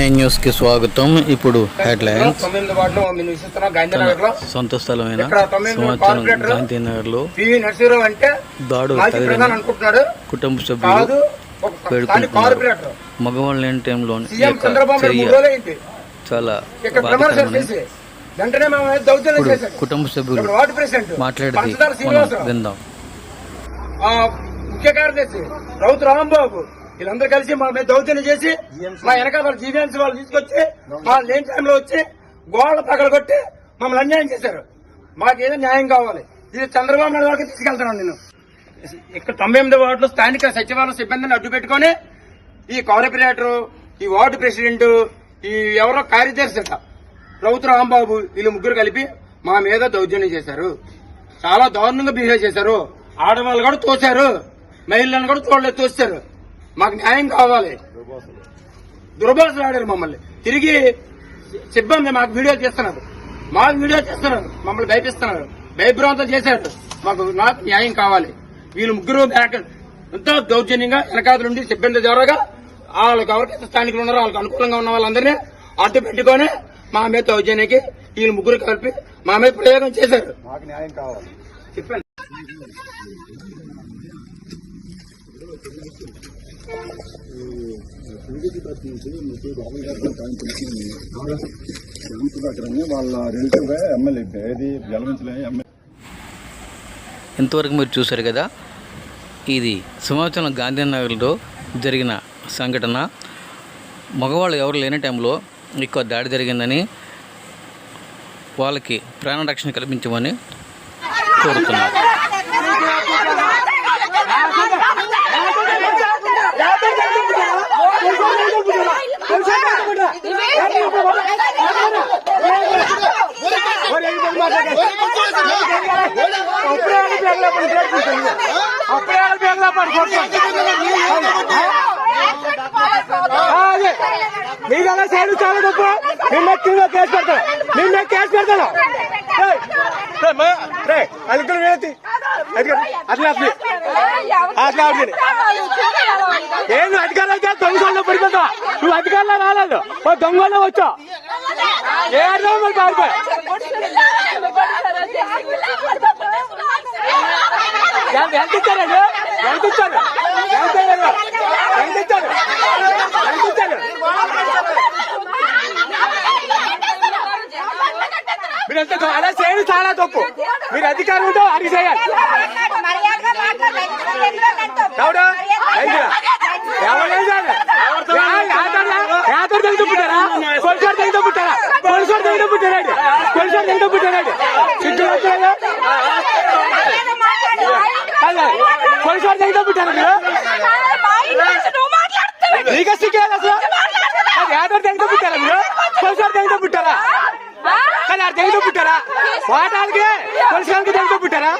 Nine న్యూస్కి స్వాగతం. ఇప్పుడు హెడ్లైన్స్. సొంత స్థలమైన? సంవత్సరం కార్పొరేటర్ గాంధీనగర్లో దాడు కుటుంబ సభ్యులు కార్పొరేటర్. మగవాళ్ళు లేని టైంలో చాలా ఇప్పుడు కుటుంబ సభ్యులు మాట్లాడితే మనం విందాం. ముఖ్య కార్యదర్శి రౌతు రాంబాబు వీళ్ళందరూ కలిసి మా మీద దౌర్జన్యం చేసి మా వెనకాల వాళ్ళు వాళ్ళు తీసుకొచ్చి మా లేని టైంలో వచ్చి గోడలు పగలగొట్టి మమ్మల్ని అన్యాయం చేశారు. మాకు ఏదో న్యాయం కావాలి. ఇది చంద్రబాబు నాయుడు వరకు తీసుకెళ్తున్నాను నేను. ఇక్కడ తొంభై ఎనిమిది వార్డులో స్థానిక సచివాలయ సిబ్బందిని అడ్డు పెట్టుకొని ఈ కార్పొరేటర్ ఈ వార్డు ప్రెసిడెంట్ ఈ ఎవరో కార్యదర్శి రౌతు రాంబాబు వీళ్ళు ముగ్గురు కలిపి మా మీద దౌర్జన్యం చేశారు. చాలా దారుణంగా బిహేవ్ చేశారు. ఆడవాళ్ళు కూడా తోశారు. మహిళలను కూడా తోడలేదు తోశారు. మాకు న్యాయం కావాలి. దుర్భాషలు ఆడారు మమ్మల్ని. తిరిగి సిబ్బంది మాకు వీడియో చేస్తున్నారు. మాకు వీడియో చేస్తున్నారు. మమ్మల్ని భయపిస్తున్నారు. భయభ్రాంతం చేశారు. మాకు నాకు న్యాయం కావాలి. వీళ్ళు ముగ్గురు బ్యాక్ ఎంతో దౌర్జన్యంగా వెనకాల నుండి సిబ్బంది ద్వారాగా వాళ్ళకి ఎవరికైతే స్థానికులు ఉన్నారో వాళ్ళకి అనుకూలంగా ఉన్న వాళ్ళందరినీ అడ్డు పెట్టుకొని మా మీద దౌర్జన్యకి వీళ్ళు ముగ్గురు కలిపి మా మీద ప్రయోగం చేశారు. మాకు న్యాయం కావాలి. చెప్పండి టీడీపీ తరఫు నుంచి మీకు రాహుల్ గారి ఆయన తెలిసింది సుధాకర్ వాళ్ళ ఎమ్మెల్యే ఎమ్మెల్యే ఇంతవరకు మీరు చూశారు కదా ఇది సింహాచలం గాంధీనగర్లో జరిగిన సంఘటన. మగవాళ్ళు ఎవరు లేని టైంలో ఎక్కువ దాడి జరిగిందని వాళ్ళకి ప్రాణరక్షణ కల్పించమని కోరుతున్నారు. మీదలా సైడ్ చాలా తప్పు నిన్న కింద కేసు పెడతాను నిన్న కేసు పెడతాను అందుకని వేతి అట్లా అట్లా అట్లా ఏం నువ్వు అధికారులు అయితే దొంగలో పడిపోతావు? నువ్వు అధికారులు రాలేదు. ఓ దొంగలో వచ్చావు ఏ అర్థం మరి పారిపోయి ఎంత ఇచ్చారండి ఎంత ఇచ్చారు ఎంత ఇచ్చారు ఎంత ఇచ్చారు ఎంత ఇచ్చారు మీరు ఎంత అలా చేయడం చాలా తప్పు మీరు అధికారం ఉంటే అడిగి చేయాలి. యాదవ్ దగ్గర పుట్టారా కొలిసాడు దగ్గర పుట్టారా కొలిసాడు దగ్గర పుట్టారండి కొలిసాడు దగ్గర పుట్టారండి దగ్గర పుట్టారా మీరు? నీకే అసలు అది యాదవ్ దగ్గర పుట్టారా మీరు కొలిసాడు దగ్గర పుట్టారా కానీ ఆడ దగ్గర పుట్టారా వాటాలకి కొలిసాడికి దగ్గర పుట్టారా?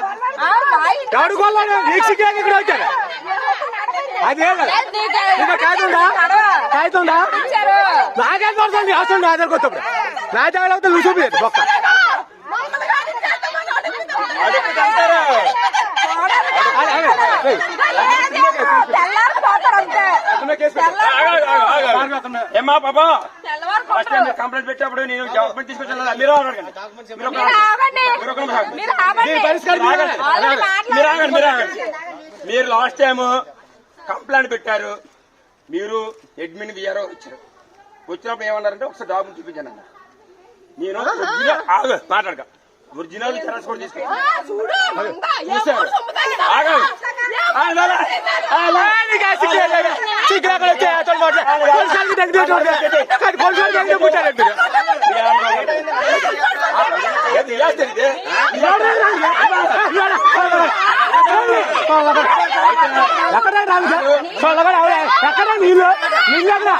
ఎవడు కొల్లాడు? నీకు సిగ్గారు ఇక్కడ వచ్చారు. అదే ఇంకా కాదుందా కాదుందా నాకేం కొడుతుంది అవసరం నా దగ్గర కొత్తప్పుడు. నా దగ్గర అవుతుంది చూపలేదు బొక్క. ఏమా పాపా? లాస్ట్ టైం మీరు కంప్లైంట్ పెట్టినప్పుడు నేను తీసుకొచ్చాను మీరు అడగండి మీరు ఆగండి. ఆగండి. లాస్ట్ టైం కంప్లైంట్ పెట్టారు. మీరు అడ్మిన్ విఆర్ఓ వచ్చారు వచ్చినప్పుడు ఏమన్నారంటే ఒకసారి డాక్యుమెంట్ చూపించాను నేను మాట్లాడక. ఒరిజినల్ జెరాక్స్ కూడా తీసుకొచ్చాను ఎక్కడ ఎక్కడ నీళ్ళు నీళ్ళు ఎక్కడ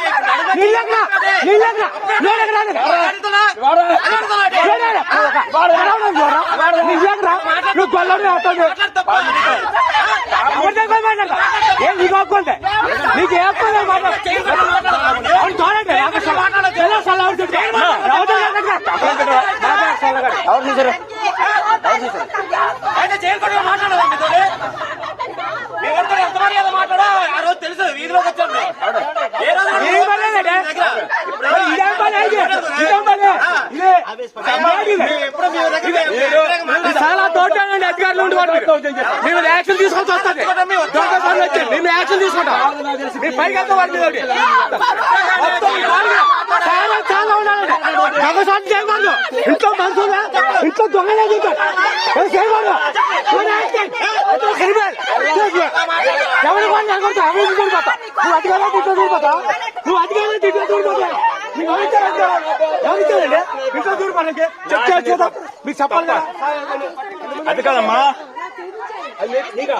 నీళ్ళు ఎక్కడ నీళ్ళు ఎక్కడ నేను ఎక్కడ నువ్వు? నీళ్ళు ఎక్కడ? నువ్వు అవుతాడు ఏం నీకు హక్కుంటే నీకు ఏ హక్కు చూడండి సలహా- మాట్లాడతా? మాట్లాడు చల్లగా. ఎవరు చూసారు అయితే చేయకూడదు మాట్లాడదండి తోటి. మీ వరకు ఎంత మర్యాద మాట్లాడా? ఆ రోజు తెలుసు వీధిలోకి ఏ రోజు చాలా దౌర్జన్యం అధికారులు మేము యాక్షన్ వస్తుంది వచ్చి మేము యాక్షన్ తీసుకుంటాం మేము పైకి వెళ్తాం వాడి మీద ఒకటి. మొత్తం ఈ వాడిని చాలా చాలా ఉండాలండి సాటి చేయకూడదు ఇంట్లో మనుషులు ఇంట్లో దొంగలే చూద్దాం. చేయకూడదు క్రిమినల్ ఎవరి వాళ్ళు అనుకుంటా ఎవరు చూడిపోతా నువ్వు అధికారులు తింటూ చూడిపోతా నువ్వు అధికారులు తింటూ చూడిపోతా నీకు అధికారాలు? ఎవరిచ్చారండి ఇంట్లో చూడిపోతానికి చెక్ చేసి చూద్దాం. మీకు చెప్పాలి కదా? అది కాదమ్మా. నీకా?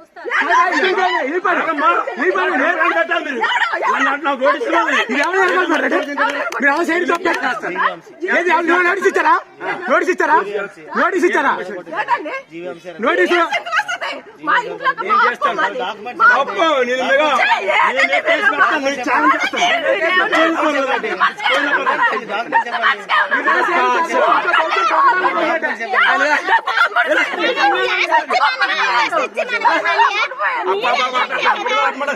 నోటీస్ ఇచ్చారా? నోటీస్ ఇచ్చారా? నోటీస్ బాగా ఎలా మాట్లాడతాడు మీకు ఎందుకు చూపించండి మీరు చూపించండి ముందు గవర్నమెంట్ అయితే నాతో ప్లాన్ చేశాడు మీరు వచ్చి అడిగితే ఏదో బాగుంటుంది అంతే కదా ఈ పని ఈ పని నేను కట్టాలి మీరు ఇది ఎవరు అనుకుంటున్నారు మీరు ఎవరు సైడ్ తప్పేస్తారు ఏది ఎవరు నోటీస్ ఇచ్చారా నోటీస్ ఇచ్చారా నోటీస్ ఇచ్చారా నోటీస్ అబ్బో, నేను మెగా. నేను ఏ కేసు పెడతాను, నేను ఛాలెంజ్ చేస్తాను. అక్కడ ఉండాలి కదా, ముందంతా అడుగు. ఆ నెల అడుగు చూడాలంటే. కిందకి టైర్లో బాగా వెళ్తారు కాలువ. ముందంతా కాలేదు. ఇరా. వీడికి ఇంకా కాగితం ఉందా? ఇత్తనా? కాగితం ఉందా?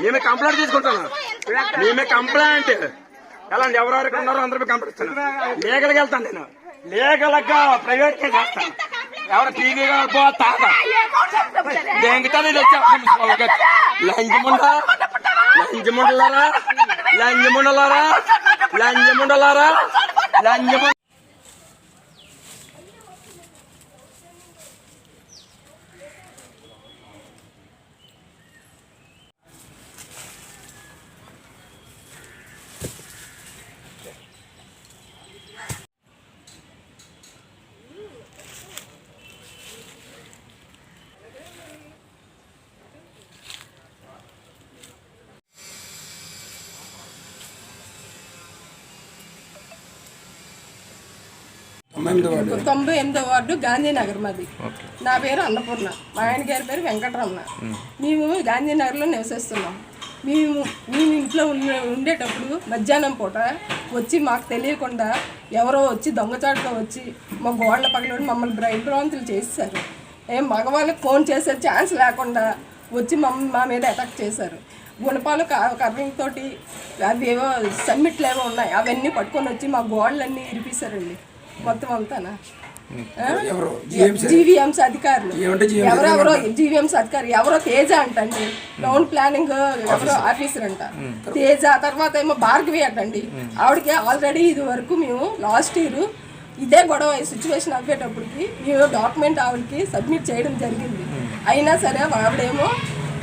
మేమే కంప్లైంట్ తీసుకుంటాను. మేమే కంప్లైంట్. ఎలా అండి ఎవరెవరు ఇక్కడ ఉన్నారో అందరూ కంప్లైంట్ లీగల్కి వెళ్తాను నేను. లీగల్గా ప్రైవేట్గా చేస్తాను ఎవరు టీవీగా పో తాత. లంజముండ లంజముండలారా లంజముండలారా లంజముండలారా లంజముండ తొంభై ఎనిమిదో వార్డు. గాంధీనగర్ మాది. నా పేరు అన్నపూర్ణ. మా ఆయన గారి పేరు వెంకటరమణ. మేము గాంధీనగర్లో నివసిస్తున్నాం. మేము మేము ఇంట్లో ఉండేటప్పుడు మధ్యాహ్నం పూట వచ్చి మాకు తెలియకుండా ఎవరో వచ్చి దొంగచాటుగా వచ్చి మా గోడల పక్కన మమ్మల్ని భ్రయభ్రాంతులు చేశారు ఏం మగవాళ్ళకి ఫోన్ చేసే ఛాన్స్ లేకుండా వచ్చి మమ్మల్ని మా మీద అటాక్ చేశారు. గుణపాలు కర్రింగ్తోటి అవి ఏవో సమ్మిట్లు ఏవో ఉన్నాయి అవన్నీ పట్టుకొని వచ్చి మా గోడలన్నీ ఇరిపిస్తారండి మొత్తం అంతానా? జీవీఎంసీ అధికారులు. ఎవరెవరో జీవీఎంసీ అధికారి ఎవరో తేజ అంటండి. టౌన్ ప్లానింగ్ ఎవరో ఆఫీసర్ అంట. తేజ తర్వాత ఏమో భార్గవి అంటండి. ఆవిడకి ఆల్రెడీ ఇది వరకు మేము లాస్ట్ ఇయర్ ఇదే గొడవ సిచ్యువేషన్ అవ్వేటప్పటికి మేము డాక్యుమెంట్ ఆవిడకి సబ్మిట్ చేయడం జరిగింది. అయినా సరే ఆవిడేమో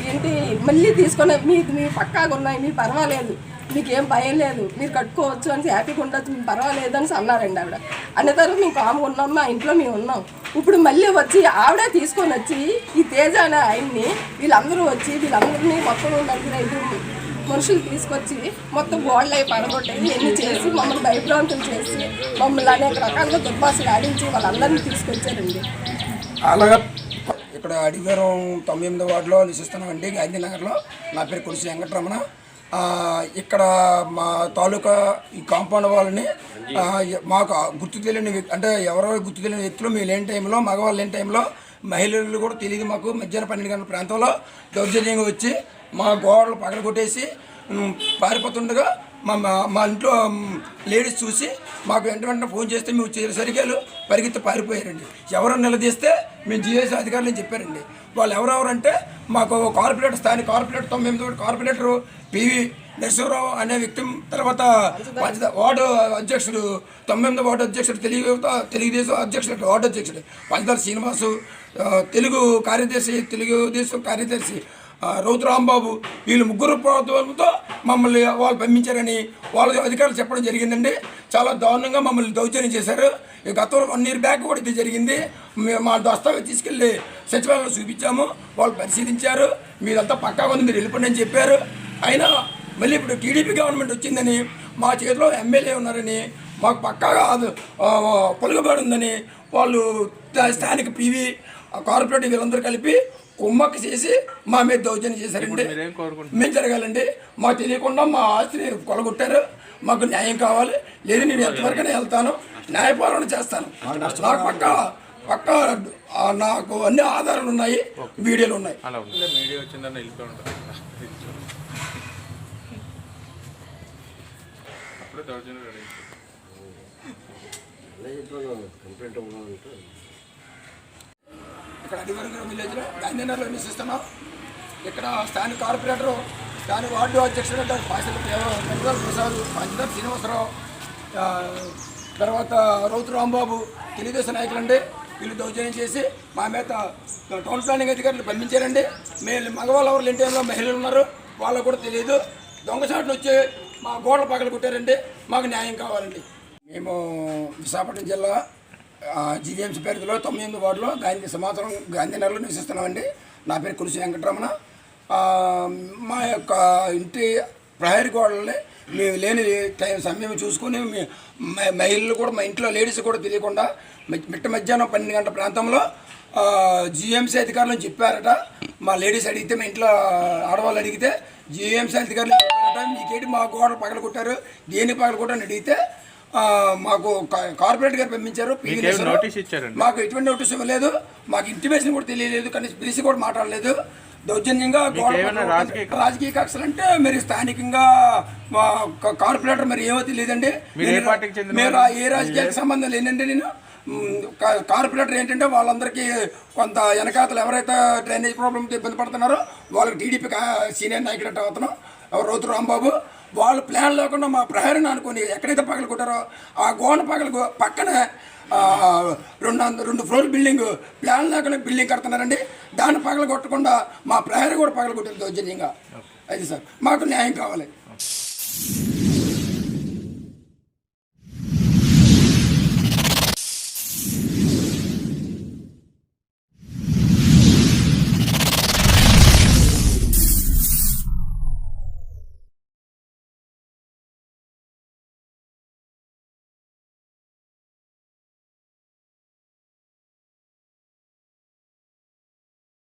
ఏంటి మళ్ళీ తీసుకొని మీ మీ పక్కాగా ఉన్నాయి మీ పర్వాలేదు. మీకు ఏం భయం లేదు మీరు కట్టుకోవచ్చు అని హ్యాపీగా ఉండొచ్చు మీకు పర్వాలేదు అని అన్నారండి ఆవిడ. అన్న తర్వాత మేము కామ్గా ఉన్నాం మా ఇంట్లో మేము ఉన్నాం. ఇప్పుడు మళ్ళీ వచ్చి ఆవిడే తీసుకొని వచ్చి ఈ తేజ అనే ఆయన్ని వీళ్ళందరూ వచ్చి వీళ్ళందరినీ మొత్తం నలుగురు ఐదు మనుషులు తీసుకొచ్చి మొత్తం గోడలు అవి పడగొట్టేది ఎన్ని చేసి మమ్మల్ని భయభ్రాంతులు చేసి మమ్మల్ని అనేక రకాలుగా దుర్భాషలు ఆడించి వాళ్ళందరినీ తీసుకొచ్చారండి. అలాగా ఇక్కడ అడిగారం తొంభై ఎనిమిది వార్డులో నివసిస్తున్నామండి గాంధీనగర్లో. నా పేరు కురిసి వెంకటరమణ. ఇక్కడ మా తాలూకా ఈ కాంపౌండ్ వాళ్ళని మాకు గుర్తు తెలియని వ్యక్తి అంటే ఎవరో గుర్తు తెలియని వ్యక్తులు మేము లేని టైంలో మగవాళ్ళు లేని టైంలో మహిళలు కూడా తెలియదు మాకు. మధ్యాహ్నం పన్నెండు గంటల ప్రాంతంలో దౌర్జన్యంగా వచ్చి మా గోడలు పగల కొట్టేసి పారిపోతుండగా మా మా- ఇంట్లో లేడీస్ చూసి మాకు వెంట వెంటనే ఫోన్ చేస్తే మేము చేసేసరికి పరిగెత్తి పారిపోయారండి. ఎవరో నిలదీస్తే మేము జిఎస్ అధికారులు చెప్పారండి. వాళ్ళు ఎవరెవరంటే మాకు కార్పొరేటర్ స్థానిక కార్పొరేటర్ తొమ్మిది ఎనిమిది కార్పొరేటర్ పివి నరసింహరావు అనే వ్యక్తి తర్వాత వార్డు అధ్యక్షుడు తొమ్మిది వార్డు అధ్యక్షుడు తెలుగు తెలుగుదేశం అధ్యక్షుడు వార్డు అధ్యక్షుడు పంచదార శ్రీనివాసు తెలుగు కార్యదర్శి తెలుగుదేశం కార్యదర్శి రౌతురాంబాబు వీళ్ళు ముగ్గురు ప్రభుత్వంతో మమ్మల్ని వాళ్ళు పంపించారని వాళ్ళ అధికారులు చెప్పడం జరిగిందండి. చాలా దారుణంగా మమ్మల్ని దౌర్జన్యం చేశారు. గతంలో వన్ ఇయర్ బ్యాక్ కూడా ఇది జరిగింది. మేము మా దస్తావేజ్ తీసుకెళ్ళి సచివాలయంలో చూపించాము. వాళ్ళు పరిశీలించారు. మీరంతా పక్కా ఉంది మీరు వెళ్ళిపోండి అని చెప్పారు. అయినా మళ్ళీ ఇప్పుడు టీడీపీ గవర్నమెంట్ వచ్చిందని మా చేతిలో ఎమ్మెల్యే ఉన్నారని మాకు పక్కాగా అది, పొలుగుబడి ఉందని వాళ్ళు స్థానిక పీవీ కార్పొరేటివ్ వీళ్ళందరూ కలిపి కుమ్మక్కి చేసి మా మీద దౌర్జన్యం చేశారండి. మేము జరగాలండి. మాకు తెలియకుండా మా ఆస్తిని కొలగొట్టారు. మాకు న్యాయం కావాలి. లేదు నేను ఎంతవరకైనా వెళ్తాను. న్యాయపాలన చేస్తాను. నాకు పక్క పక్క నాకు అన్ని ఆధారాలు ఉన్నాయి. వీడియోలు ఉన్నాయి. మీడియా వచ్చిందని వెళ్ళిపోయి ఉంటారు అప్పుడే దౌర్జన్యం రెడీ ఇక్కడ అడివరగూడ విలేజ్లో గాంధీనగర్లో నివసిస్తున్నాం ఇక్కడ స్థానిక కార్పొరేటరు స్థానిక వార్డు అధ్యక్షుడు పాసల మెట్రాల ప్రసాద్ పంచదార్ శ్రీనివాసరావు తర్వాత రౌతు రాంబాబు తెలుగుదేశం నాయకులండి. వీళ్ళు దౌర్జన్యం చేసి మా మీద టౌన్ ప్లానింగ్ అధికారులు పంపించారండి. మేము మగవాళ్ళు ఎవరు ఇంటిలో మహిళలు ఉన్నారు. వాళ్ళకు కూడా తెలియదు. దొంగచాట్లు వచ్చి మా గోడలు పగలు కొట్టారండి. మాకు న్యాయం కావాలండి. మేము విశాఖపట్నం జిల్లా జీవీఎంసీ పరిధిలో తొమ్మిది ఎనిమిది వార్డులో గాంధీ సమాచారం గాంధీనగర్లో నివసిస్తున్నామండి. నా పేరు కురిసి వెంకటరమణ. మా యొక్క ఇంటి ప్రహరీ గోడల్ని మేము లేని టైం సమయం చూసుకొని మహిళలు కూడా మా ఇంట్లో లేడీస్ కూడా తెలియకుండా మిట్ట మధ్యాహ్నం పన్నెండు గంటల ప్రాంతంలో జిఎంసీ అధికారులు చెప్పారట. మా లేడీస్ అడిగితే మా ఇంట్లో ఆడవాళ్ళు అడిగితే జిఎంసీ అధికారులు చెప్పారట. మీకేంటి మా గోడలు పగలగొట్టారు? దేని పగలగొట్టని అడిగితే మాకు కార్పొరేట్ గారు పంపించారు మీకేం ఎటువంటి నోటీస్ ఇవ్వలేదు. మాకు ఇంటిమేషన్ కూడా తెలియలేదు కనీసం పిలిచి కూడా మాట్లాడలేదు. దౌర్జన్యంగా రాజకీయ కక్షలు అంటే మరి స్థానికంగా కార్పొరేటర్ మరి ఏమో తెలియదండి. మీరు ఏ రాజకీయానికి సంబంధం లేనండి నేను. కార్పొరేటర్ ఏంటంటే వాళ్ళందరికీ కొంత వెనకాతలు ఎవరైతే డ్రైనేజ్ ప్రాబ్లంతో ఇబ్బంది పడుతున్నారో వాళ్ళకి టీడీపీ సీనియర్ నాయకుడు అతను ఎవరు రౌతు రాంబాబు. వాళ్ళు ప్లాన్ లేకుండా మా ప్రహరిని అనుకుని ఎక్కడైతే పగలు కొట్టారో ఆ గోడ పగలు పక్కన రెండు రెండు ఫ్లోర్ బిల్డింగ్ ప్లాన్ లేకుండా బిల్డింగ్ కడుతున్నారండి. దాన్ని పగలు కొట్టకుండా మా ప్రహరీ కూడా పగలు కొట్టారు దౌర్జన్యంగా అది సార్. మాకు న్యాయం కావాలి.